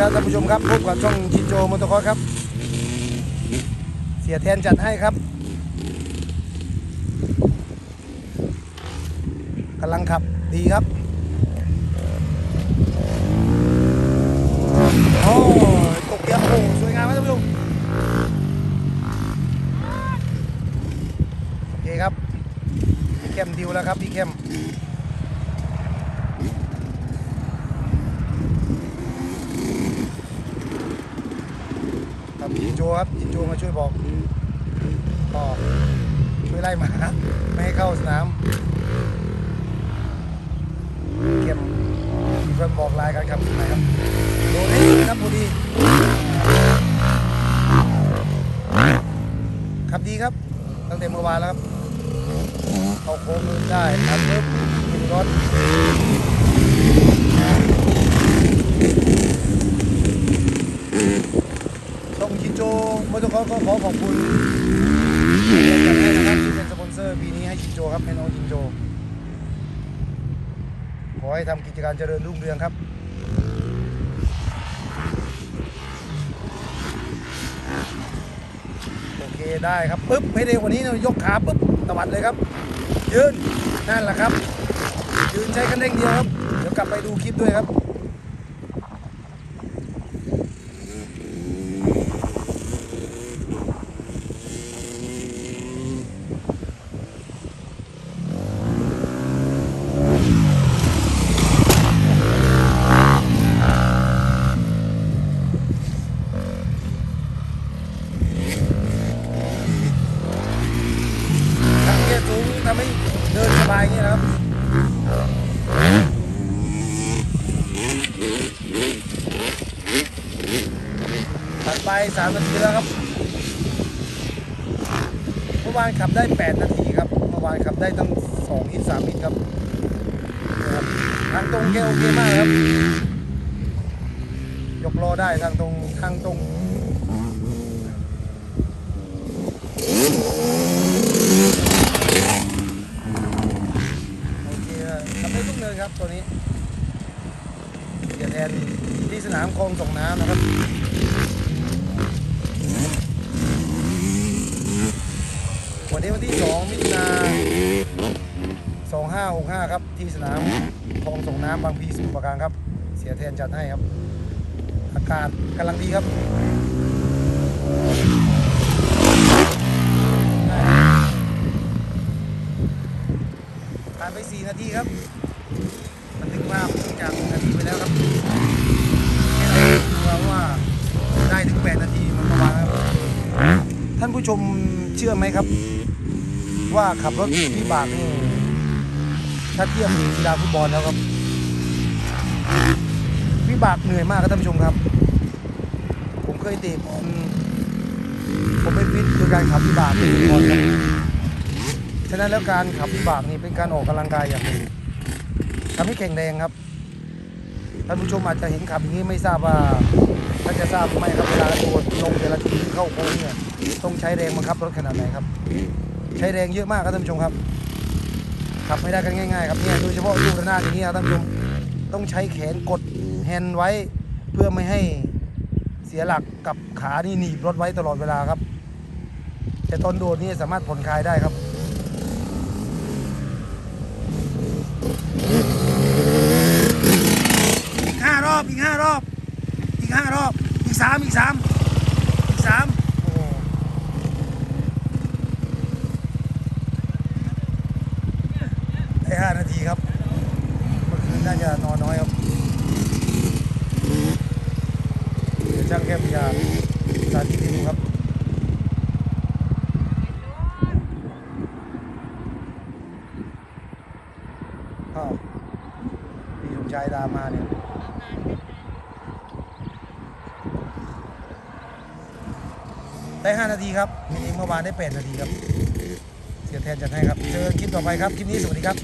ครับท่านผู้ชมครับพบกับช่องชินโจมอเตอร์คอร์ครับ เสียแทนจัดให้ครับกำลังขับดีครับโอ้ตกเกียร์โอ้โหสวยงามครับท่านผู้ชมโอเคครับพี่เข้มดิวแล้วครับพี่เข้ม ครับ จินจครับจินโจมาช่วยบอกก็ช่วยไล่หมาไม่ให้เข้าสนามเก็บมีคนบอกลายกันครับไหนครับโดนให้ครับพอดีขับดีครับ ตั้งแต่เมื่อวานแล้วครับเข้าโค้งได้ครับปึ๊บขึ้นรถ ช่องชินโจ มอเตอร์คอร์สก็ขอขอบคุณจากให้นะครับที่เป็นสปอนเซอร์ปีนี้ให้ชินโจครับให้น้องชินโจ ขอให้ทำกิจการเจริญรุ่งเรืองครับโอเคได้ครับปึ๊บให้เร็วกว่านี้นะยกขาปึ๊บตวัดเลยครับ ยืนนั่นแหละครับ ยืนใช้คันเร่งเดียวครับ เดี๋ยวกลับไปดูคลิปด้วยครับ ทางเกียร์สูงทำให้เดินส บายอย่างนี้นะครับถัดไป3นาทีแล้วครับเมื่อวานขับได้8นาทีครับเมื่อวานขับได้ตั้ง2อิน3อินครับนะครับทางตรงแกโอเคมากครับ ยกล้อได้ทางตรงทางตรง โอเคทำได้ทุกเนิน ครับตัวนี้เสียแทนที่สนามคลองส่งน้ำนะครับวันนี้วันที่ 2 มิถุนา2565 ครับ ที่สนามคลองส่งน้ำบางพีสมุทรปราการครับ เสียแทนจัดให้ครับ อากาศกำลังดีครับผ่านไป 4 นาทีครับ มันถึงว่าจากนาทีไปแล้วครับแค่เราว่าได้ถึง 8 นาทีมันประมาณครับท่านผู้ชมเชื่อไหมครับ ว่าขับรถวิบากนี่ถ้าเทียบกีฬาฟุตบอลแล้วครับวิบากเหนื่อยมากครับท่านผู้ชมครับ ผมเคยเตะบอลผมไปฟิตโดยการขับวิบากเตะบอลครับฉะนั้นแล้วการขับวิบากนี่เป็นการออกกำลังกายอย่างหนึ่ง ทำให้แข็งแรงครับท่านผู้ชมอาจจะเห็นขับอย่างนี้ไม่ทราบว่าท่านจะทราบไหมครับเวลาตัวลงแต่ละทีเข้าโค้งเนี่ยต้องใช้แรงบังคับรถขนาดไหนครับ ใช้แรงเยอะมากครับท่านผู้ชมครับขับไม่ได้กันง่ายๆครับเนี่ยโดยเฉพาะลูกระนาดอย่างนี้ครับท่านผู้ชมต้องใช้แขนกดแฮนด์ไว้ เพื่อไม่ให้เสียหลักกับขานี่หนีบรถไว้ตลอดเวลาครับ แต่ตอนโดดนี่สามารถผ่อนคลายได้ครับ อีกห้ารอบอีกห้ารอบ อี กห้ารอบ อีกสามอีกสามอีกสามได้ห้านาทีครับเมื่อคืนน่าจะนอนน้อยครับเดี๋ยวช่างแก้มยาสาธิตให้ดูครับอ้าพี่สมชายตามมาเนี่ย ได้ 5 นาทีครับมีเมื่อวานได้ 8 นาทีครับ เสียแทนจัดให้ครับ เจอคลิปต่อไปครับ คลิปนี้สวัสดีครับ